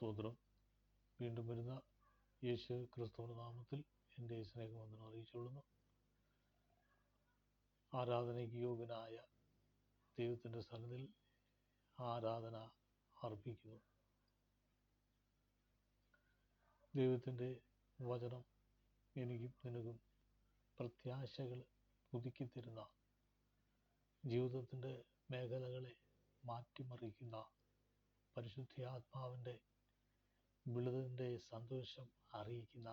സ്തോത്രം. വീണ്ടും വരുന്ന യേശു ക്രിസ്തുവിന്റെ നാമത്തിൽ എന്റെ സ്നേഹവന്ദനം അറിയിച്ചുകൊള്ളുന്നു. ആരാധനയ്ക്ക് യോഗ്യനായ ദൈവത്തിന്റെ സന്നിധിയിൽ ആരാധന അർപ്പിക്കുന്നു. ദൈവത്തിന്റെ വചനം എനിക്കും നിനക്കും പ്രത്യാശകൾ പുതുക്കിത്തരുന്ന ജീവിതത്തിന്റെ മേഖലകളെ മാറ്റിമറിക്കുന്ന പരിശുദ്ധാത്മാവിന്റെ വിളുതിന്റെ സന്തോഷം അറിയിക്കുന്ന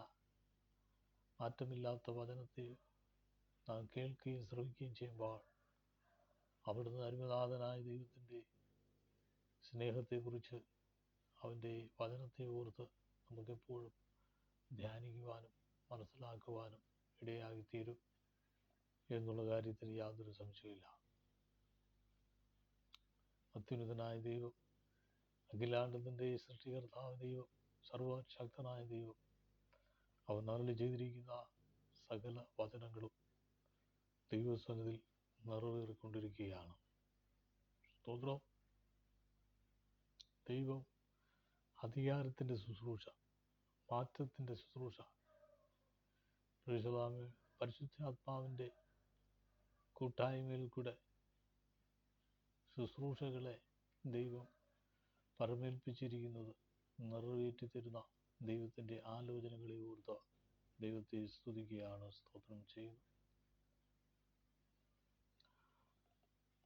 മാറ്റമില്ലാത്ത വചനത്തിൽ നാം കേൾക്കുകയും ശ്രമിക്കുകയും ചെയ്യുമ്പോൾ അവിടുന്ന് അരുമനാഥനായ ദൈവത്തിന്റെ സ്നേഹത്തെക്കുറിച്ച് അവന്റെ വചനത്തെ ഓർത്ത് നമുക്കെപ്പോഴും ധ്യാനിക്കുവാനും മനസ്സിലാക്കുവാനും ഇടയായിത്തീരും എന്നുള്ള കാര്യത്തിൽ യാതൊരു സംശയമില്ല അത്യുന്നതനായ ദൈവം അഖിലാണ്ടത്തിന്റെ സൃഷ്ടികർത്താവ് ദൈവം സർവശക്തനായ ദൈവം അവൻ നാളിൽ ചെയ്തിരിക്കുന്ന സകല വചനങ്ങളും ദൈവസന്നിധിയിൽ നിറവേറിക്കൊണ്ടിരിക്കുകയാണ്. സ്തോത്രം. ദൈവം അധികാരത്തിന്റെ ശുശ്രൂഷ മാറ്റത്തിന്റെ ശുശ്രൂഷ. പരിശുദ്ധാമ പരിശുദ്ധാത്മാവിന്റെ കൂട്ടായ്മയിൽ കൂടെ ശുശ്രൂഷകളെ ദൈവം പരമേൽപ്പിച്ചിരിക്കുന്നത് നിറവേറ്റി തരുന്ന ദൈവത്തിന്റെ ആലോചനകളെ ഓർത്ത് ദൈവത്തെ സ്തുതിക്കുകയാണ് സ്തോത്രം ചെയ്യുന്നത്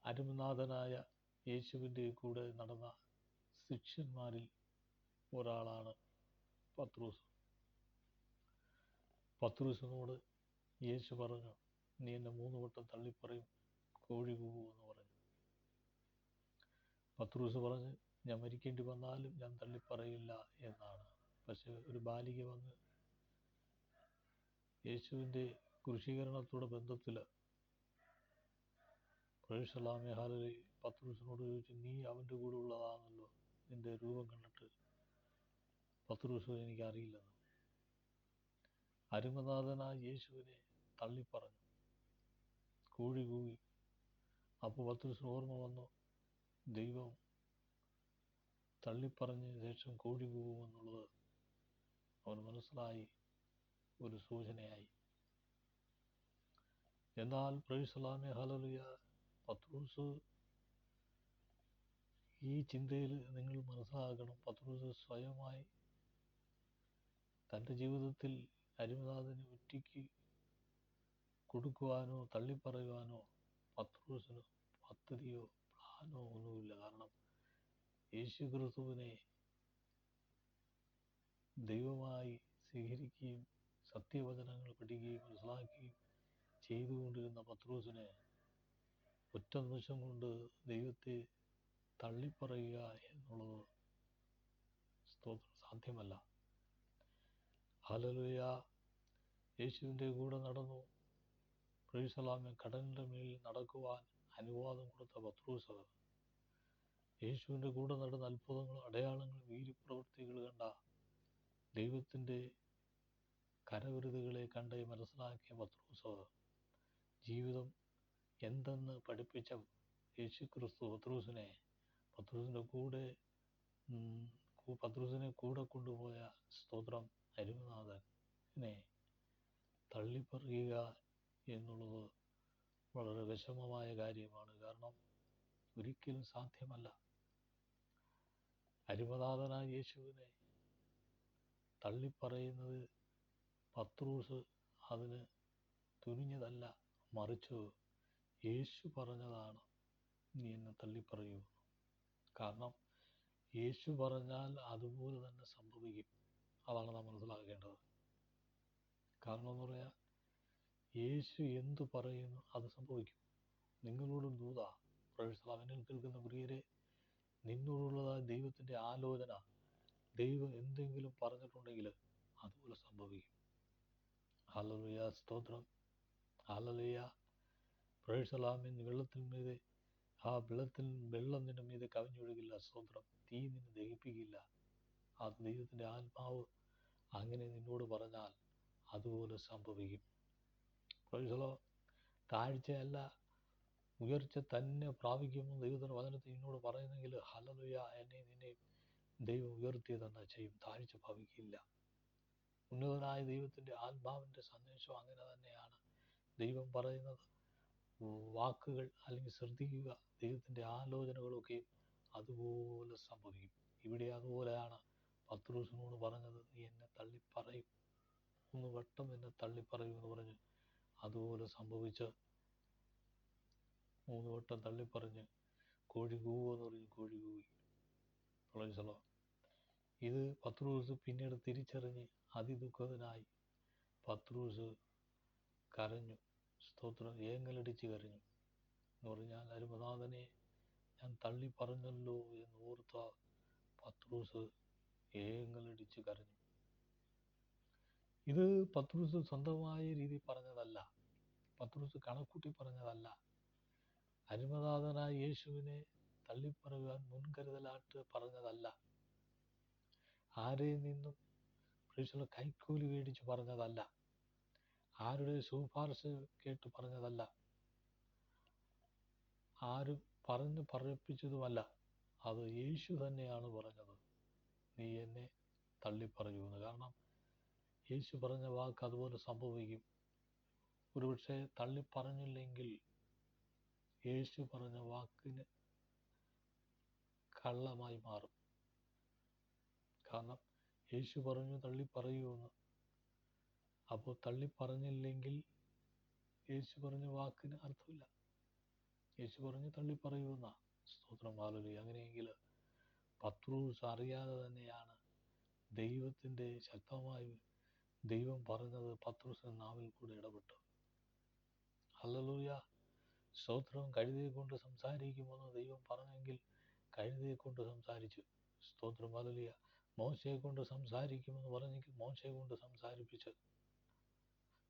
അരുമനാഥനായ യേശുവിന്റെ കൂടെ നടന്ന ശിഷ്യന്മാരിൽ ഒരാളാണ് പത്രൂസ്. പത്രൂസിനോട് യേശു പറഞ്ഞു നീ എന്നെ മൂന്ന് വട്ടം തള്ളിപ്പറയും കോഴി എന്ന് പറഞ്ഞു. പത്രൂസ് പറഞ്ഞ് ഞാൻ മരിക്കേണ്ടി വന്നാലും ഞാൻ തള്ളിപ്പറയില്ല എന്നാണ്. പക്ഷെ ഒരു ബാലിക വന്ന് യേശുവിന്റെ കൃഷീകരണത്തോടെ ബന്ധത്തിൽ പ്രേഷലാമെ ഹാലി പത്രൂസിനോട് ചോദിച്ചു നീ അവന്റെ കൂടെ ഉള്ളതാണല്ലോ നിന്റെ രൂപം കണ്ടിട്ട്? പത്രൂസ് എനിക്കറിയില്ലെന്ന്. അരുമനാഥനായ യേശുവിനെ തള്ളിപ്പറഞ്ഞു. കൂഴി കൂകി അപ്പോൾ പത്രൂസിന് ഓർമ്മ വന്നു ദൈവം തള്ളിപ്പറഞ്ഞ ശേഷം കോഴി കൂവുമെന്നുള്ളത് അവൻ മനസ്സിലായി ഒരു സൂചനയായി. എന്നാൽ പ്രൈസലാമെ ഹലലിയ പത്രൂസ് ഈ ചിന്തയിൽ നിങ്ങൾ മനസ്സിലാക്കണം പത്രൂസ് സ്വയമായി തന്റെ ജീവിതത്തിൽ അരുമനാഥന് ഒറ്റയ്ക്ക് കൊടുക്കുവാനോ തള്ളിപ്പറയുവാനോ പത്രൂസിന് പദ്ധതിയോ പ്ലാനോ ഒന്നുമില്ല. കാരണം യേശു ക്രിസ്തുവിനെ ദൈവമായി സ്വീകരിക്കുകയും സത്യവചനങ്ങൾ പഠിക്കുകയും മനസ്സിലാക്കുകയും ചെയ്തുകൊണ്ടിരുന്ന പത്രോസിന് ഒറ്റ നിമിഷം കൊണ്ട് ദൈവത്തെ തള്ളിപ്പറയുക എന്നുള്ളത് സ്തോത്രം സാധ്യമല്ല. ഹലലുയ യേശുവിന്റെ കൂടെ നടന്നു. പ്രൈസലാമെ കടലിന്റെ മേൽ നടക്കുവാൻ അനുവാദം കൊടുത്ത പത്രൂസ് യേശുവിന്റെ കൂടെ നടന്ന അത്ഭുതങ്ങളും അടയാളങ്ങളും വീര്യപ്രവൃത്തികൾ കണ്ട ദൈവത്തിന്റെ കരവിരുതുകളെ കണ്ട് മനസ്സിലാക്കിയ പത്രൂസ് ജീവിതം എന്തെന്ന് പഠിപ്പിച്ച യേശു ക്രിസ്തു പത്രൂസിനെ പത്രൂസിന്റെ കൂടെ പത്രോസിനെ കൂടെ കൊണ്ടുപോയ സ്തോത്രം അരുമനാഥനെ തള്ളിപ്പറയുക എന്നുള്ളത് വളരെ വിഷമമായ കാര്യമാണ്. കാരണം ഒരിക്കലും സാധ്യമല്ല. അരുമനാഥനായ യേശുവിനെ തള്ളിപ്പറയുന്നത് പത്രൂസ് അതിന് തുനിഞ്ഞതല്ല മറിച്ച് യേശു പറഞ്ഞതാണ് നീ എന്നെ തള്ളിപ്പറയൂ കാരണം യേശു പറഞ്ഞാൽ അതുപോലെ തന്നെ സംഭവിക്കും. അതാണ് നാം മനസ്സിലാക്കേണ്ടത്. കാരണം എന്ന് പറയാൻ യേശു എന്തു പറയുന്നു അത് സംഭവിക്കും. നിങ്ങളോടും ദൂത പ്രവേശനത്തിൽ കേൾക്കുന്ന പ്രിയരെ നിന്നോടുള്ളതായ ദൈവത്തിന്റെ ആലോചന. ദൈവം എന്തെങ്കിലും പറഞ്ഞിട്ടുണ്ടെങ്കിൽ അതുപോലെ സംഭവിക്കും. ഹലലുയ സ്തോത്രം. ഹലലുയ പ്രേഷലാമിൻ വെള്ളത്തിന്മീതെ ആ വെള്ളത്തിൽ വെള്ളം നിന്റെ മീതെ കവിഞ്ഞൊഴുകില്ല സ്തോത്രം. തീ നിന്നെ ദഹിപ്പിക്കില്ല. ആ ദൈവത്തിന്റെ ആത്മാവ് അങ്ങനെ നിന്നോട് പറഞ്ഞാൽ അതുപോലെ സംഭവിക്കും. പ്രേഷലോ താഴ്ചയല്ല ഉയർച്ച തന്നെ പ്രാപിക്കുമെന്ന് ദൈവത്തിന്റെ വചനത്തിൽ എന്നോട് പറയുന്നെങ്കിൽ ഹലലുയ എന്നെ നിന്നെ ദൈവം ഉയർത്തി തന്നെ ചെയ്യും താഴ്ച ഭവിക്കില്ല ഉന്നതനായ ദൈവത്തിന്റെ ആത്മാവിന്റെ സന്ദേശം അങ്ങനെ തന്നെയാണ് ദൈവം പറയുന്നത്. വാക്കുകൾ അല്ലെങ്കിൽ ശ്രദ്ധിക്കുക ദൈവത്തിന്റെ ആലോചനകളൊക്കെയും അതുപോലെ സംഭവിക്കും. ഇവിടെ അതുപോലെയാണ് പത്രോസിനോട് പറഞ്ഞത് നീ എന്നെ തള്ളിപ്പറയും. ഒന്ന് വട്ടം എന്നെ തള്ളിപ്പറയും എന്ന് പറഞ്ഞു അതുപോലെ സംഭവിച്ച് മൂന്ന് വട്ടം തള്ളിപ്പറഞ്ഞ് കോഴി കൂവെന്ന് പറഞ്ഞ് കോഴി കൂവി പ്രളയസല ഇത് പത്രോസ് പിന്നീട് തിരിച്ചറിഞ്ഞ് അതിദുഃഖിതനായി പത്രോസ് കരഞ്ഞു. സ്തോത്രം ഏങ്ങലടിച്ച് കരഞ്ഞു. എന്ന് പറഞ്ഞാൽ അരുമനാഥനെ ഞാൻ തള്ളി പറഞ്ഞല്ലോ എന്ന് ഓർത്ത പത്രൂസ് ഏങ്ങലടിച്ച് കരഞ്ഞു. ഇത് പത്രൂസ് സ്വന്തമായ രീതിയിൽ പറഞ്ഞതല്ല. പത്രൂസ് കണക്കൂട്ടി പറഞ്ഞതല്ല. അരുമനാഥനായ യേശുവിനെ തള്ളിപ്പറയുവാൻ മുൻകരുതലാട്ട് പറഞ്ഞതല്ല. ആരെയും നിന്നും പ്രേക്ഷകർ കൈക്കൂലി മേടിച്ച് പറഞ്ഞതല്ല. ആരുടെ ശുപാർശ കേട്ട് പറഞ്ഞതല്ല. ആരും പറഞ്ഞു പറയിപ്പിച്ചതുമല്ല. അത് യേശു തന്നെയാണ് പറഞ്ഞത്. നീ എന്നെ തള്ളിപ്പറയുമെന്ന്. കാരണം യേശു പറഞ്ഞ വാക്ക് അതുപോലെ സംഭവിക്കും. ഒരുപക്ഷെ തള്ളിപ്പറഞ്ഞില്ലെങ്കിൽ യേശു പറഞ്ഞ വാക്കിന് കള്ളമായി മാറും. കാരണം യേശു പറഞ്ഞു തള്ളി പറയുമെന്ന് അപ്പോൾ തള്ളി പറഞ്ഞില്ലെങ്കിൽ യേശു പറഞ്ഞ വാക്കിന് അർത്ഥമില്ല. യേശു പറഞ്ഞ് തള്ളി പറയുമെന്ന സ്തോത്രം മാലലി അങ്ങനെയെങ്കിൽ പത്രൂസ് അറിയാതെ തന്നെയാണ് ദൈവത്തിന്റെ ശക്തമായി ദൈവം പറഞ്ഞത് പത്രൂസിന് നാവിൽ കൂടെ ഇടപെട്ടു ഹല്ലേലൂയ. സ്തോത്രം. കൊണ്ട് സംസാരിക്കുമെന്ന് ദൈവം പറഞ്ഞെങ്കിൽ കഴുതയെ കൊണ്ട് സംസാരിച്ചു. സ്തോത്രം ഹല്ലേലൂയ. മോശയെ കൊണ്ട് സംസാരിക്കുമെന്ന് പറഞ്ഞെങ്കിൽ മോശയെ കൊണ്ട് സംസാരിപ്പിച്ചത്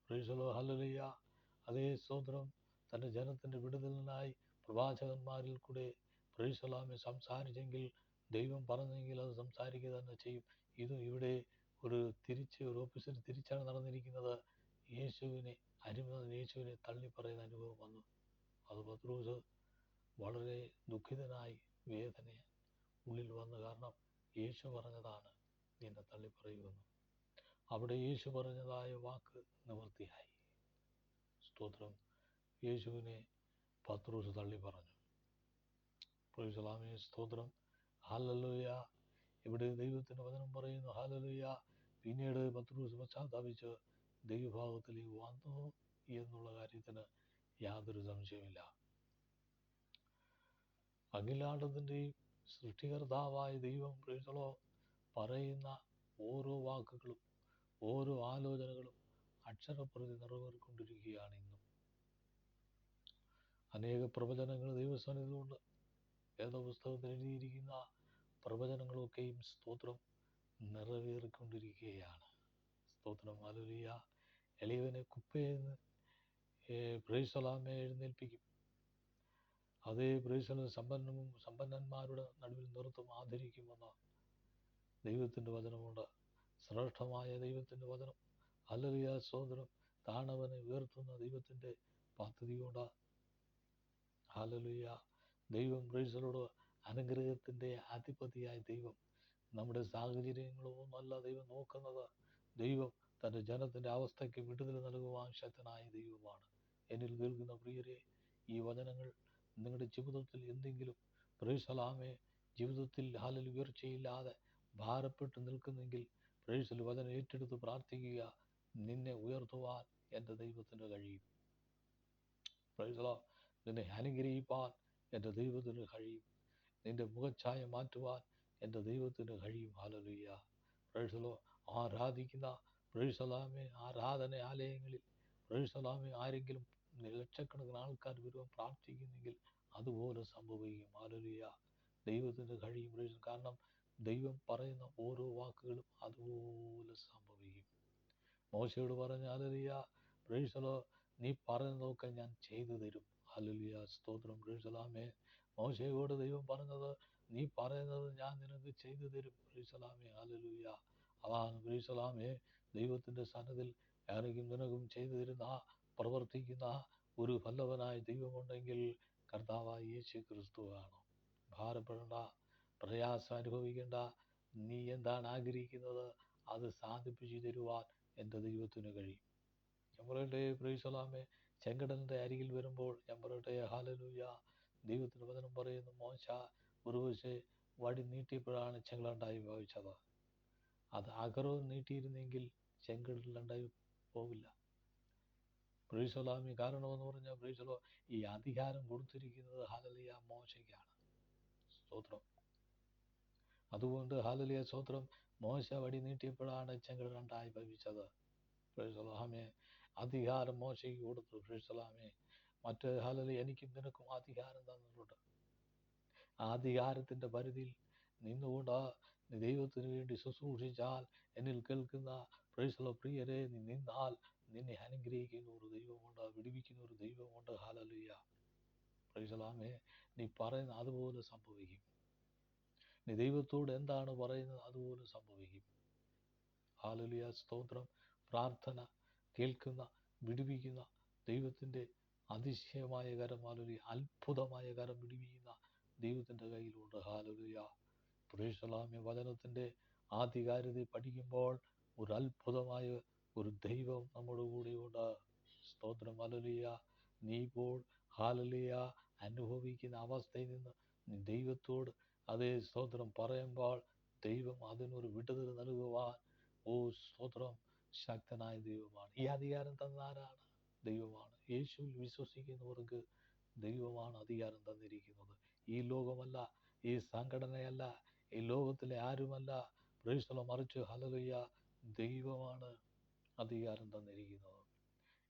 പ്രീസലോ ഹല്ലേലൂയ. അതേ സ്തോത്രം തന്റെ ജനത്തിന്റെ വിടുതലിനായി പ്രവാചകന്മാരിൽ കൂടെ പ്രീസലാമെ സംസാരിച്ചെങ്കിൽ ദൈവം പറഞ്ഞെങ്കിൽ അത് സംസാരിക്കുക തന്നെ ചെയ്യും. ഇത് ഇവിടെ ഒരു തിരിച്ച് ഒരു ഓപ്പോസിറ്റ് തിരിച്ചാണ് നടന്നിരിക്കുന്നത്. യേശുവിനെ അരിമ യേശുവിനെ തള്ളിപ്പറയുന്ന അനുഭവം വന്നു. അത് വളരെ ദുഃഖിതനായി വേദന ഉള്ളിൽ വന്ന. കാരണം യേശു പറഞ്ഞതാണ് എന്നെ തള്ളിപ്പറയുമെന്ന്. അവിടെ യേശു പറഞ്ഞതായ വാക്ക് നിവൃത്തിയായി. സ്തോത്രം. യേശുവിനെ പത്രോസ് തള്ളി പറഞ്ഞു പ്രൊയ്സലാമേ സ്തോത്രം. ഹാലലുയ ഇവിടെ ദൈവത്തിന്റെ വചനം പറയുന്നു ഹാലലുയ പിന്നീട് പത്രോസ് പശ്ചാത്താപിച്ച് ദൈവഭാഗത്തിലേക്ക് വന്നു എന്നുള്ള കാര്യത്തിന് യാതൊരു സംശയമില്ല അഖിലാണ്ടത്തിന്റെയും സൃഷ്ടികർത്താവായ ദൈവം പ്രീതളോ പറയുന്ന ഓരോ വാക്കുകളും ഓരോ ആലോചനകളും അക്ഷരപ്രതി നിറവേറിക്കൊണ്ടിരിക്കുകയാണ് ഇന്നും. അനേക പ്രവചനങ്ങൾ ദൈവസ്ഥാനത്തിലുണ്ട് വേദപുസ്തകത്തിൽ എഴുതിയിരിക്കുന്ന പ്രവചനങ്ങളൊക്കെയും സ്തോത്രം നിറവേറിക്കൊണ്ടിരിക്കുകയാണ്. സ്തോത്രം അലുലിയ എളിയവനെ കുപ്പയെന്ന് പ്രേസലാമെ എഴുന്നേൽപ്പിക്കും. അതേ പ്രേസല സമ്പന്നവും സമ്പന്നന്മാരുടെ നടുവിൽ നിർത്തും ആദരിക്കുമെന്ന ദൈവത്തിന്റെ വചനമുണ്ട്. ശ്രേഷ്ഠമായ ദൈവത്തിന്റെ വചനം അല്ലറിയ സ്വതന്ത്രം താണവനെ ഉയർത്തുന്ന ദൈവത്തിന്റെ പദ്ധതിയുണ്ട്. ഹാലലുയ ദൈവം പ്രേസലോട് അനുഗ്രഹത്തിന്റെ അധിപതിയായ ദൈവം. നമ്മുടെ സാഹചര്യങ്ങളൊന്നുമല്ല ദൈവം നോക്കുന്നത്. ദൈവം തന്റെ ജനത്തിന്റെ അവസ്ഥയ്ക്ക് വിടുതൽ നൽകുവാൻ ശക്തനായ ദൈവമാണ്. എന്നിൽ കേൾക്കുന്ന പ്രിയരെ ഈ വചനങ്ങൾ നിങ്ങളുടെ ജീവിതത്തിൽ എന്തെങ്കിലും പ്രേസലാമെ ജീവിതത്തിൽ ഹാലൽ ഉയർച്ചയില്ലാതെ ഭാരപ്പെട്ട് നിൽക്കുന്നെങ്കിൽ പ്രേസൽ വചനം ഏറ്റെടുത്ത് പ്രാർത്ഥിക്കുക. നിന്നെ ഉയർത്തുവാൻ എന്റെ ദൈവത്തിന് കഴിയും. പ്രേസലോ നിന്നെ അനുഗ്രഹിപ്പാൻ എന്റെ ദൈവത്തിന് കഴിയും. നിന്റെ മുഖച്ഛായ മാറ്റുവാൻ എന്റെ ദൈവത്തിന് കഴിയും. ഹാലലുയ്യ പ്രേസലോ ആരാധിക്കുന്ന പ്രേസലാമെ ആരാധന ആലയങ്ങളിൽ പ്രേസലാമെ ആരെങ്കിലും ലക്ഷക്കണക്കിന് ആൾക്കാർ വരുവാൻ പ്രാർത്ഥിക്കുന്നെങ്കിൽ അതുപോലെ സംഭവിക്കും. ഹാലലുയ്യ ദൈവത്തിന്റെ കഴിയും കാരണം ദൈവം പറയുന്ന ഓരോ വാക്കുകളും അതുപോലെ സംഭവിക്കും. മോശയോട് പറഞ്ഞ ആലോലിയ പ്രേസലോ നീ പറയുന്നതൊക്കെ ഞാൻ ചെയ്തു തരും. ഹല്ലേലൂയ. സ്തോത്രം. പ്രീസലാമേ മോശയോട് ദൈവം പറഞ്ഞത് നീ പറയുന്നത് ഞാൻ നിനക്ക് ചെയ്തു തരും. പ്രീസലാമേ ഹല്ലേലൂയ. അതാണ്. പ്രീസലാമേ ദൈവത്തിന്റെ സന്നിധിയിൽ ആരെങ്കിലും നിനക്കും ചെയ്തു തരുന്ന പ്രവർത്തിക്കുന്ന ഒരു വല്ലവനായ ദൈവമുണ്ടെങ്കിൽ കർത്താവായ യേശു ക്രിസ്തുവാണ് ഭാരപ്പെടേണ്ട പ്രയാസം അനുഭവിക്കേണ്ട നീ എന്താണ് ആഗ്രഹിക്കുന്നത്? അത് സാധിപ്പിച്ചു തരുവാൻ എന്റെ ദൈവത്തിന് കഴിയും. ഞാൻ പറയട്ടെ പ്രൈസലാമേ ചെങ്കടലിന്റെ അരികിൽ വരുമ്പോൾ പറയട്ടെ ഹാലലൂയ ദൈവത്തിന് വചനം പറയുന്നു മോശ ഉറുവശെ വടി നീട്ടിയപ്പോഴാണ് ചെങ്കലുണ്ടായി ഭവിച്ചത് അത് അകറവും നീട്ടിയിരുന്നെങ്കിൽ ചെങ്കടലുണ്ടായി പോവില്ല. പ്രീസലാമി കാരണമെന്ന് പറഞ്ഞാൽ പ്രീസലോ ഈ അധികാരം കൊടുത്തിരിക്കുന്നത് ഹാലലിയ മോശയ്ക്കാണ്. സ്തോത്രം. അതുകൊണ്ട് ഹാലലിയ സ്തോത്രം. മോശ വടി നീട്ടിയപ്പോഴാണ് ചെങ്കടലുണ്ടായി ഭവിച്ചത്. പ്രീസലാമെ അധികാരം മോശയ്ക്ക് കൊടുത്തു പ്രീസലാമെ മറ്റ് ഹാലലി എനിക്കും നിനക്കും അധികാരം തന്നിട്ടുണ്ട്. ആ അധികാരത്തിന്റെ പരിധിയിൽ നിന്നുകൊണ്ട് ദൈവത്തിന് വേണ്ടി ശുശ്രൂഷിച്ചാൽ എന്നിൽ കേൾക്കുന്ന പ്രൈസലോ പ്രിയരെ നീ നിന്നാൽ നിന്നെ അനുഗ്രഹിക്കുന്ന ഒരു ദൈവമുണ്ട് വിടുവിക്കുന്ന ഒരു ദൈവമുണ്ട്. ഹാലലുയ്യ പ്രൈസലാമേ നീ പറയുന്ന അതുപോലെ സംഭവിക്കും. നീ ദൈവത്തോട് എന്താണ് പറയുന്നത് അതുപോലെ സംഭവിക്കും. ഹാലലുയ സ്തോത്രം. പ്രാർത്ഥന. കേൾക്കുന്ന വിടുവിക്കുന്ന ദൈവത്തിന്റെ അതിശയമായ കരം ഹാലലുയ അത്ഭുതമായ കരം വിടുവിക്കുന്ന ദൈവത്തിന്റെ കയ്യിലുണ്ട്. ഹാലലുയ പ്രേഷലാമ്യ വചനത്തിന്റെ ആധികാരിത പഠിക്കുമ്പോൾ ഒരു അത്ഭുതമായ ഒരു ദൈവം നമ്മുടെ കൂടെയുണ്ട് സ്തോത്രം. അലലിയ നീ ഇപ്പോൾ ഹാലലിയ അനുഭവിക്കുന്ന അവസ്ഥയിൽ നിന്ന് ദൈവത്തോട് അതേ സ്തോത്രം പറയുമ്പോൾ ദൈവം അതിനൊരു വിടുതൽ നൽകുവാൻ. ഓ സ്തോത്രം. ശക്തനായ ദൈവമാണ്. ഈ അധികാരം തന്നാരാണ് ദൈവമാണ്. യേശുവിൽ വിശ്വസിക്കുന്നവർക്ക് ദൈവമാണ് അധികാരം തന്നിരിക്കുന്നത്. ഈ ലോകമല്ല ഈ സംഘടനയല്ല ഈ ലോകത്തിലെ ആരുമല്ല. പ്രേക്ഷല മറിച്ച് ഹലലിയ ദൈവമാണ്. അധികാരം തന്നിരിക്കുന്നത്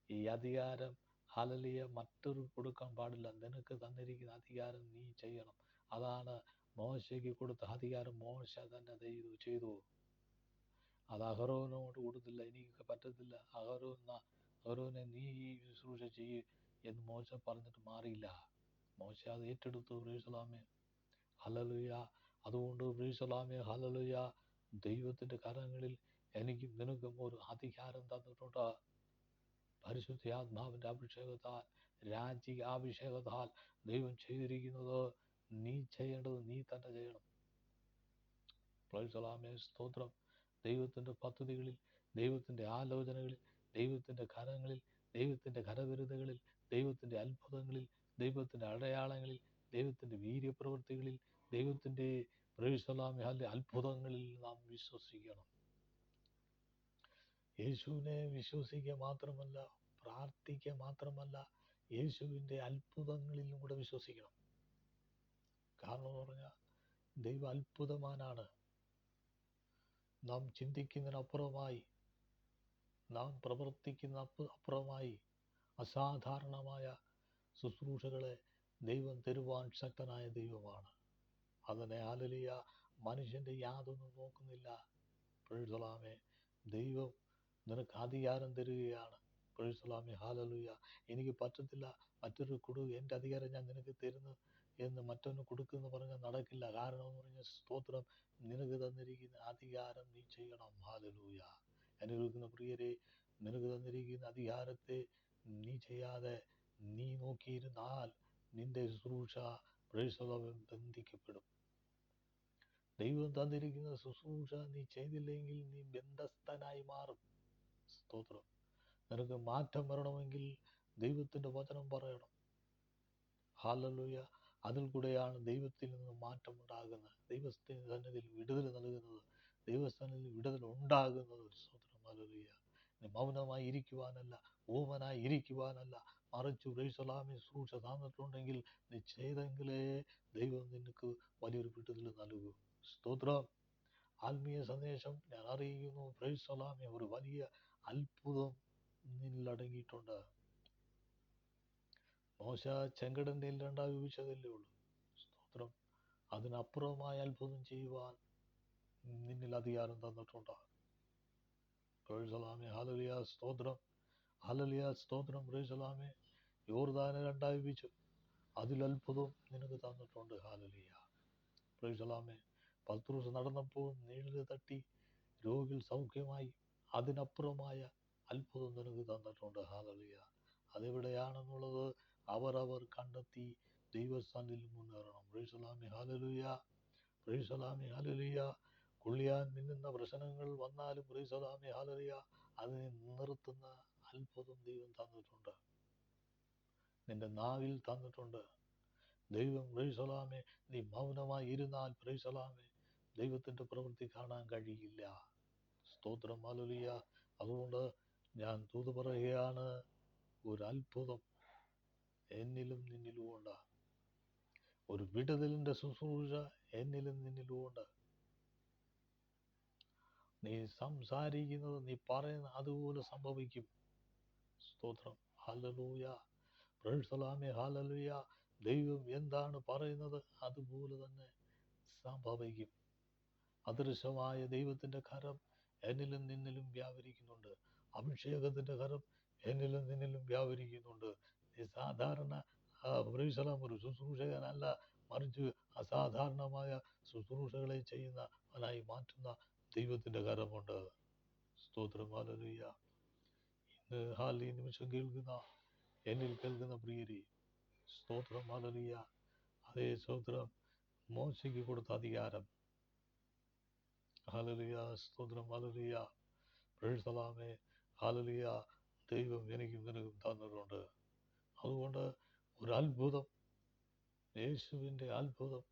ഈ അധികാരം ഹലലിയ മറ്റൊരു കൊടുക്കാൻ പാടില്ല. നിനക്ക് തന്നിരിക്കുന്ന അധികാരം നീ ചെയ്യണം. അതാണ് മോശയ്ക്ക് കൊടുത്ത അധികാരം മോശ തന്നെ ചെയ്തു ചെയ്തു. അത് അഹരോനോട് കൊടുത്തില്ല എനിക്ക് പറ്റത്തില്ല. അഹരോന അഹരോനെ നീ ഈ ശുശ്രൂഷ ചെയ്യ് എന്ന് മോശ പറഞ്ഞിട്ട് മാറിയില്ല. മോശ അത് ഏറ്റെടുത്തു പ്രീസലാമെ ഹലലുയ അതുകൊണ്ട് പ്രീസലാമെ ഹലലുയ ദൈവത്തിന്റെ കരങ്ങളിൽ എനിക്കും നിനക്കും ഒരു അധികാരം തന്നിട്ടുണ്ട്. പരിശുദ്ധാത്മാവിന്റെ അഭിഷേകത്താൽ രാജിക അഭിഷേകത്താൽ ദൈവം ചെയ്തിരിക്കുന്നത് നീ ചെയ്യേണ്ടത് നീ തന്നെ ചെയ്യണം. പ്രൈസലാമേ സ്തോത്രം. ദൈവത്തിന്റെ പദ്ധതികളിൽ ദൈവത്തിന്റെ ആലോചനകളിൽ ദൈവത്തിന്റെ കരങ്ങളിൽ ദൈവത്തിന്റെ കരവിരുതകളിൽ ദൈവത്തിന്റെ അത്ഭുതങ്ങളിൽ ദൈവത്തിന്റെ അടയാളങ്ങളിൽ ദൈവത്തിന്റെ വീര്യപ്രവൃത്തികളിൽ ദൈവത്തിന്റെ പ്രൈസലാമേ അത്ഭുതങ്ങളിൽ നാം വിശ്വസിക്കണം. യേശുവിനെ വിശ്വസിക്കുക മാത്രമല്ല പ്രാർത്ഥിക്കുക മാത്രമല്ല യേശുവിന്റെ അത്ഭുതങ്ങളിലും കൂടെ വിശ്വസിക്കണം. കാരണം എന്ന് പറഞ്ഞാൽ ദൈവ അത്ഭുതമാനാണ് നാം ചിന്തിക്കുന്നതിനപ്പുറമായി നാം പ്രവർത്തിക്കുന്ന അപ്പുറമായി അസാധാരണമായ ശുശ്രൂഷകളെ ദൈവം തരുവാൻ ശക്തനായ ദൈവമാണ്. അതിനെ ആലലിയ മനുഷ്യന്റെ യാതൊന്നും നോക്കുന്നില്ല. പ്രഴുതലാമേ ദൈവം നിനക്ക് അധികാരം തരികയാണ്. പ്രഴുതലാമേ ഹാലലുയ എനിക്ക് പറ്റത്തില്ല. മറ്റൊരു കൊടു എന്റെ അധികാരം ഞാൻ നിനക്ക് തരുന്നു എന്ന് മറ്റൊന്ന് കൊടുക്കുന്നു പറഞ്ഞാൽ നടക്കില്ല. കാരണം എന്ന് പറഞ്ഞാൽ സ്തോത്രം നിനക്ക് തന്നിരിക്കുന്ന അധികാരം നീ ചെയ്യണം. ഹാലലൂയ. അനുഭവിക്കുന്ന പ്രിയരെ നിനക്ക് തന്നിരിക്കുന്ന അധികാരത്തെ നീ ചെയ്യാതെ നീ നോക്കിയിരുന്നാൽ നിന്റെ ശുശ്രൂഷ പ്രേക്ഷകം ബന്ധിക്കപ്പെടും. ദൈവം തന്നിരിക്കുന്ന ശുശ്രൂഷ നീ ചെയ്തില്ലെങ്കിൽ നീ ബന്ധസ്ഥനായി മാറും. സ്തോത്രം. നിനക്ക് മാറ്റം വരണമെങ്കിൽ ദൈവത്തിന്റെ വചനം പറയണം. ഹാലലൂയ അതിൽ കൂടെയാണ് ദൈവത്തിൽ നിന്ന് മാറ്റം ഉണ്ടാകുന്നത്. ദൈവത്തിന് വിടുതൽ നൽകുന്നത്. ദൈവസ്ഥാനത്തിൽ വിടുതൽ ഉണ്ടാകുന്നത് സ്തോത്രം. ഹാലലൂയ മൗനമായി ഇരിക്കുവാനല്ല ഊമനായി ഇരിക്കുവാനല്ല മറിച്ച് റൈസലാമി സൂക്ഷ തന്നിട്ടുണ്ടെങ്കിൽ നീ ചെയ്തെങ്കിലേ ദൈവം നിനക്ക് വലിയൊരു വിടുതൽ നൽകൂ. സ്തോത്രം. ആത്മീയ സന്ദേശം ഞാൻ അറിയിക്കുന്നു. പ്രൈസലാമി ഒരു വലിയ അത്ഭുതം നിന്നിലടങ്ങിയിട്ടുണ്ട്. മോശ ചെങ്കടന്റെ രണ്ടായി വിഭജിച്ചതല്ലേ ഉള്ളൂ. സ്തോത്രം. അതിനപ്പുറമായ അത്ഭുതം ചെയ്യുവാൻ നിന്നിൽ അധികാരം തന്നിട്ടുണ്ട്. ഹലലിയ സ്തോത്രം. ഹലലിയ സ്തോത്രം. പ്രൊഴിസലാമെ യോർദാനെ രണ്ടായി വിഭജിച്ചു. അതിൽ അത്ഭുതം നിനക്ക് തന്നിട്ടുണ്ട്. ഹാലലിയ പ്രൊഴിസലാമെ പത്രോസ് നടന്നപ്പോൾ നീളിൽ തട്ടി രോഗികൾ സൗഖ്യമായി അതിനപ്പുറമായ അത്ഭുതം നിനക്ക് തന്നിട്ടുണ്ട്. ഹാലലിയ അതെവിടെയാണെന്നുള്ളത് അവരവർ കണ്ടെത്തി ദൈവസ്ഥാനിൽ മുന്നേറണം. പ്രൈസലാമി ഹാലലുയ പ്രൈസലാമി ഹാലലിയ കുള്ളിയാൻ മിന്നുന്ന പ്രശ്നങ്ങൾ വന്നാലും റീസലാമി ഹാലലിയ അതിനെ നിർത്തുന്ന അത്ഭുതം ദൈവം തന്നിട്ടുണ്ട്. നിന്റെ നാവിൽ തന്നിട്ടുണ്ട്. ദൈവം പ്രൈസലാമി നീ മൗനമായി ഇരുന്നാൽ പ്രൈസലാമി ദൈവത്തിന്റെ പ്രവൃത്തി കാണാൻ കഴിയില്ല. സ്തോത്രം അലുലിയ അതുകൊണ്ട് ഞാൻ തൂത് പറയുകയാണ് ഒരു അത്ഭുതം എന്നിലും നിന്നിലും ഉണ്ട്. ഒരു വിടുതലിന്റെ ശുശ്രൂഷ എന്നിലും നിന്നിലും ഉണ്ട്. നീ സംസാരിക്കുന്നത് നീ പറയുന്ന അതുപോലെ സംഭവിക്കും. സ്തോത്രം ഹലലൂയ പ്രേഴ്സലാമെ ഹാലലൂയ ദൈവം എന്താണ് പറയുന്നത് അതുപോലെ തന്നെ സംഭവിക്കും. അദൃശ്യമായ ദൈവത്തിന്റെ കരം എന്നിലും നിന്നിലും വ്യാപരിക്കുന്നുണ്ട്. അഭിഷേകത്തിന്റെ കരം എന്നിലും നിന്നിലും വ്യാപരിക്കുന്നുണ്ട്. നീ സാധാരണ പ്രീസലം ഒരു ശുശ്രൂഷകനല്ല മറിച്ച് അസാധാരണമായ ശുശ്രൂഷകളെ ചെയ്യുന്നവനായി മാറ്റുന്ന ദൈവത്തിന്റെ കരമുണ്ട്. സ്തോത്രം ഇന്ന് ഹാൽ ഈ നിമിഷം കേൾക്കുന്ന എന്നിൽ കേൾക്കുന്ന പ്രിയരി സ്തോത്രം അതേ സ്തോത്രം മോശയ്ക്ക് കൊടുത്ത അധികാരം. ഹാലലിയ സ്തോത്രം ഹാലലിയ പ്രേഴ്സലാമേ ഹാലലിയ ദൈവം എനിക്കും നിനക്കും തന്നിട്ടുണ്ട്. അതുകൊണ്ട് ഒരു അത്ഭുതം യേശുവിന്റെ അത്ഭുതം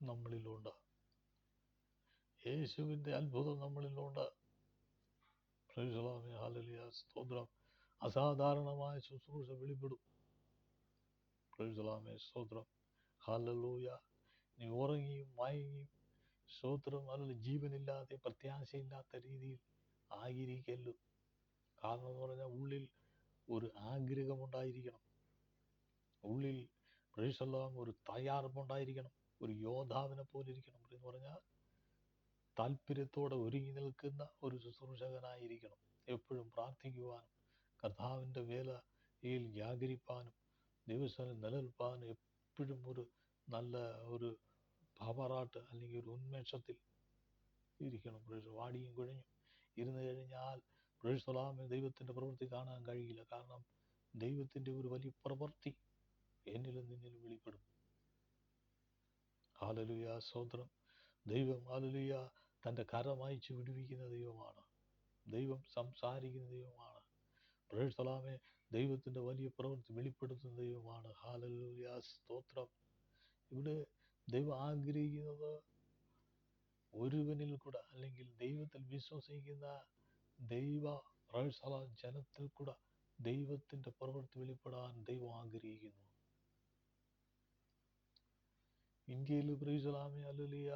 നമ്മളിലുണ്ട്. യേശുവിന്റെ അത്ഭുതം നമ്മളിലുണ്ട്. പ്രേഴ്സലാമേ ഹാലലിയ സ്തോത്രം അസാധാരണമായ ശുശ്രൂഷ വെളിപ്പെടും. പ്രേഴ്സലാമേ സ്തോത്രം ഹാലലൂയ നീ ഉറങ്ങിയും മയങ്ങിയും സ്തോത്രം അതിൽ ജീവനില്ലാതെ പ്രത്യാശയില്ലാത്ത രീതിയിൽ ആയിരിക്കല്ലോ. കാരണം എന്ന് പറഞ്ഞാൽ ഉള്ളിൽ ഒരു ആഗ്രഹമുണ്ടായിരിക്കണം. ഉള്ളിൽ പ്രേഷല്ലാം ഒരു തയ്യാറെടുപ്പുണ്ടായിരിക്കണം. ഒരു യോദ്ധാവിനെ പോലെ ഇരിക്കണം എന്ന് പറഞ്ഞാൽ താല്പര്യത്തോടെ ഒരുങ്ങി നിൽക്കുന്ന ഒരു ശുശ്രൂഷകനായിരിക്കണം. എപ്പോഴും പ്രാർത്ഥിക്കുവാനും കർത്താവിന്റെ വേലയിൽ ജാഗരിപ്പാനും ദിവസം നിലനിൽപ്പാനും എപ്പോഴും ഒരു നല്ല ഒരു പവറാട്ട് അല്ലെങ്കിൽ ഒരു ഉന്മേഷത്തിൽ ഇരിക്കണം. പ്രേഷ വാടിയും കുഴഞ്ഞും ഇരുന്ന് കഴിഞ്ഞാൽ പ്രേഷലാമെ ദൈവത്തിന്റെ പ്രവൃത്തി കാണാൻ കഴിയില്ല. കാരണം ദൈവത്തിന്റെ ഒരു വലിയ പ്രവൃത്തി എന്നിലും നിന്നിലും വെളിപ്പെടും. ആലലുയ സ്വോത്രം ദൈവം ആലലുയ തന്റെ കരമയച്ച് വിടുവിക്കുന്ന ദൈവമാണ്. ദൈവം സംസാരിക്കുന്ന ദൈവമാണ്. പ്രേഷലാമെ ദൈവത്തിന്റെ വലിയ പ്രവൃത്തി വെളിപ്പെടുത്തുന്ന ദൈവമാണ്. ഹാലലുയ സ്തോത്രം. ഇവിടെ ദൈവം ആഗ്രഹിക്കുന്നത് ഒരുവനിൽ കൂടെ അല്ലെങ്കിൽ ദൈവത്തിൽ വിശ്വസിക്കുന്ന ദൈവ പ്രേഷല ജനത്തിൽ കൂടെ ദൈവത്തിന്റെ പ്രവൃത്തി വെളിപ്പെടാൻ ദൈവം ആഗ്രഹിക്കുന്നു. ഇന്ത്യയിൽ പ്രീസലാമി അലുലിയ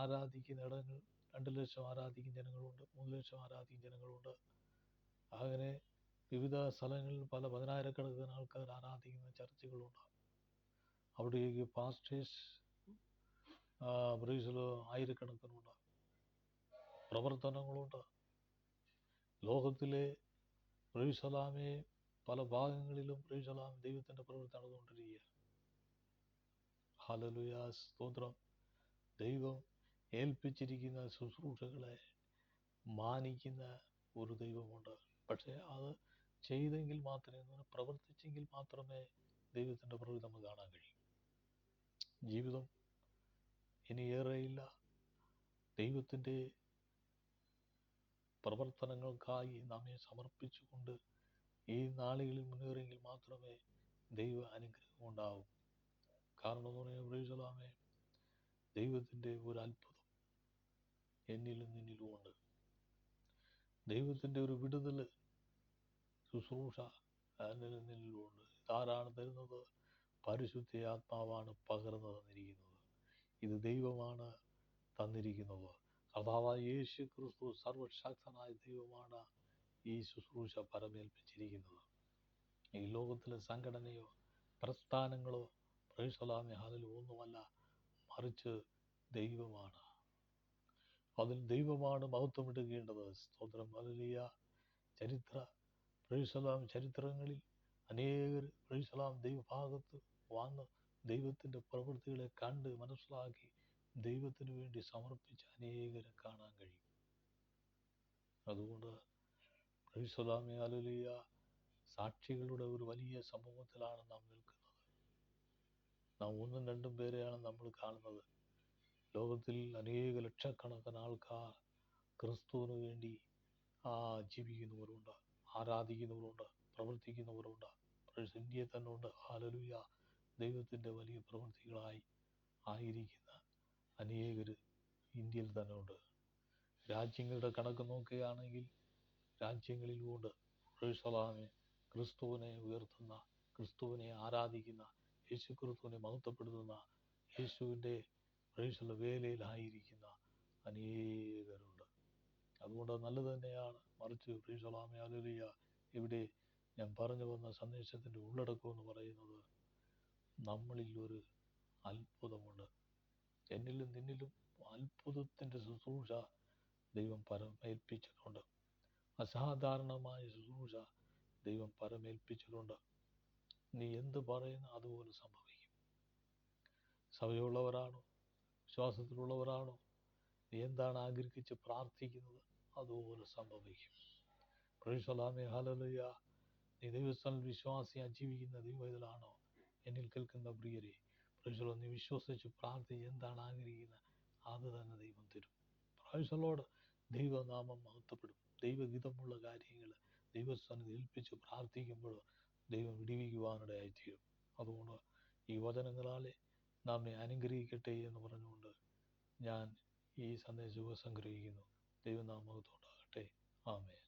ആരാധിക്കുന്ന ഇടങ്ങൾ രണ്ട് ലക്ഷം ആരാധിക്കുന്ന ജനങ്ങളുണ്ട് മൂന്ന് ലക്ഷം ആരാധിക്കുന്ന ജനങ്ങളുണ്ട്. അങ്ങനെ വിവിധ സ്ഥലങ്ങളിൽ പല പതിനായിരക്കണക്കിന് ആൾക്കാർ ആരാധിക്കുന്ന ചർച്ചകളുണ്ട്. അവിടേക്ക് പാസ്റ്റേഴ്സ് ബ്രീസിൽ ആയിരക്കണക്കിനുണ്ട് പ്രവർത്തനങ്ങളുണ്ട് ലോകത്തിലെ ബ്രീസലാമെ പല ഭാഗങ്ങളിലും ബ്രീസലാം ദൈവത്തിന്റെ പ്രവൃത്തി നടന്നുകൊണ്ടിരിക്കുക. ഹലലുയാ സ്തോത്രം. ദൈവം ഏൽപ്പിച്ചിരിക്കുന്ന ശുശ്രൂഷകളെ മാനിക്കുന്ന ഒരു ദൈവമുണ്ട്. പക്ഷേ അത് ചെയ്തെങ്കിൽ മാത്രമേ പ്രവർത്തിച്ചെങ്കിൽ മാത്രമേ ദൈവത്തിന്റെ പ്രവൃത്തി നമുക്ക് കാണാൻ കഴിയും. ജീവിതം ഇനി ഏറെയില്ല. ദൈവത്തിന്റെ പ്രവർത്തനങ്ങൾക്കായി നമ്മെ സമർപ്പിച്ചുകൊണ്ട് ഈ നാളുകളിൽ മുന്നേറിയെങ്കിൽ മാത്രമേ ദൈവ അനുഗ്രഹം ഉണ്ടാവൂ. കാരണം എന്ന് പറഞ്ഞാൽ ദൈവത്തിന്റെ ഒരു അത്ഭുതം എന്നിലും നിന്നിലും ഉണ്ട്. ദൈവത്തിന്റെ ഒരു വിടുതൽ ശുശ്രൂഷ എന്നിലും നിന്നിലും ഉണ്ട്. ഇതാരാണ് തരുന്നത്? പരിശുദ്ധ ആത്മാവാണ് പകർന്നു തന്നിരിക്കുന്നത്. ഇത് ദൈവമാണ് തന്നിരിക്കുന്നത്. കർത്താവായ യേശു ക്രിസ്തു സർവശക്തനായ ദൈവമാണ് ഈ ശുശ്രൂഷ പരമേൽപ്പിച്ചിരിക്കുന്നത്. ഈ ലോകത്തിലെ സംഘടനയോ പ്രസ്ഥാനങ്ങളോ പ്രേഷലാമി ഹാലിൽ ഒന്നുമല്ല മറിച്ച് ദൈവമാണ്. അതിൽ ദൈവമാണ് മഹത്വമിടുകേണ്ടത്. സ്തോത്രം. അലിയ ചരിത്ര പ്രേഷലാം ചരിത്രങ്ങളിൽ അനേകർ പ്രേഷലാം ദൈവഭാഗത്ത് വന്ന് ദൈവത്തിന്റെ പ്രവൃത്തികളെ കണ്ട് മനസ്സിലാക്കി ദൈവത്തിന് വേണ്ടി സമർപ്പിച്ച അനേകരെ കാണാൻ കഴിയും. അതുകൊണ്ട് പ്രേഷലാമി അലുലിയ സാക്ഷികളുടെ ഒരു വലിയ സമൂഹത്തിലാണ് നാം നിൽക്കുന്നത്. നാം ഒന്നും രണ്ടും പേരെയാണ് നമ്മൾ കാണുന്നത്. ലോകത്തിൽ അനേക ലക്ഷക്കണക്കിന് ആൾക്കാർ ക്രിസ്തുവിന് വേണ്ടി ജീവിക്കുന്നവരുണ്ട് ആരാധിക്കുന്നവരുണ്ട് പ്രവർത്തിക്കുന്നവരുണ്ട്. പ്രൈസ് ഇന്ത്യയിൽ തന്നെ ഉണ്ട് ഹാലലുയ ദൈവത്തിന്റെ വലിയ പ്രവൃത്തികളായി ആയിരിക്കുന്ന അനേകർ ഇന്ത്യയിൽ തന്നെ ഉണ്ട് രാജ്യങ്ങളുടെ കണക്ക് നോക്കുകയാണെങ്കിൽ രാജ്യങ്ങളിലൂടെ പ്രൈസലാമെ ക്രിസ്തുവിനെ ഉയർത്തുന്ന ക്രിസ്തുവിനെ ആരാധിക്കുന്ന യേശു ക്രിസ്തുവിനെ മഹത്വപ്പെടുത്തുന്ന യേശുവിന്റെ പ്രൈസുള്ള വേലയിലായിരിക്കുന്ന അനേകരുണ്ട്. അതുകൊണ്ട് നല്ലത് തന്നെയാണ്. മറിച്ച് പ്രീസലാമെ അലുലിയ ഇവിടെ ഞാൻ പറഞ്ഞു വന്ന സന്ദേശത്തിന്റെ ഉള്ളടക്കം എന്ന് പറയുന്നത് നമ്മളിൽ ഒരു അത്ഭുതമുണ്ട്. എന്നിലും നിന്നിലും അത്ഭുതത്തിന്റെ ശുശ്രൂഷ ദൈവം പരമേൽപ്പിച്ചിട്ടുണ്ട്. അസാധാരണമായ ശുശ്രൂഷ ദൈവം പരമേൽപ്പിച്ചിട്ടുണ്ട്. നീ എന്ത് പറയുന്നു അതുപോലെ സംഭവിക്കും. സഭയുള്ളവരാണോ? വിശ്വാസത്തിലുള്ളവരാണോ? നീ എന്താണ് ആഗ്രഹിച്ച് പ്രാർത്ഥിക്കുന്നത്? അതുപോലെ സംഭവിക്കും. പ്രൈസലാമേ ഹലലുയ നീ വിശ്വാസിയായി വിശ്വാസിയാ ജീവിക്കുന്ന ദൈവത്തിലാണോ? എന്നിൽ കേൾക്കുന്ന പ്രിയരെ പ്രൈസലോ നീ വിശ്വസിച്ച് പ്രാർത്ഥിച്ച് എന്താണ് ആഗ്രഹിക്കുന്നത്? അത് തന്നെ ദൈവം തരും. പ്രൈസലോട് ദൈവനാമം മഹത്വപ്പെടും. ദൈവഹിതമുള്ള കാര്യങ്ങൾ ദൈവസ്ഥാനത്ത് ഏൽപ്പിച്ച് പ്രാർത്ഥിക്കുമ്പോൾ ദൈവം വിടിവിക്കുവാനിടയായിത്തീരും അതുകൊണ്ട് ഈ വചനങ്ങളാലെ നമ്മെ അനുഗ്രഹിക്കട്ടെ എന്ന് പറഞ്ഞുകൊണ്ട് ഞാൻ ഈ സന്ദേശം ഉപസംഗ്രഹിക്കുന്നു. ദൈവനാമത്തോടാകട്ടെ ആമേ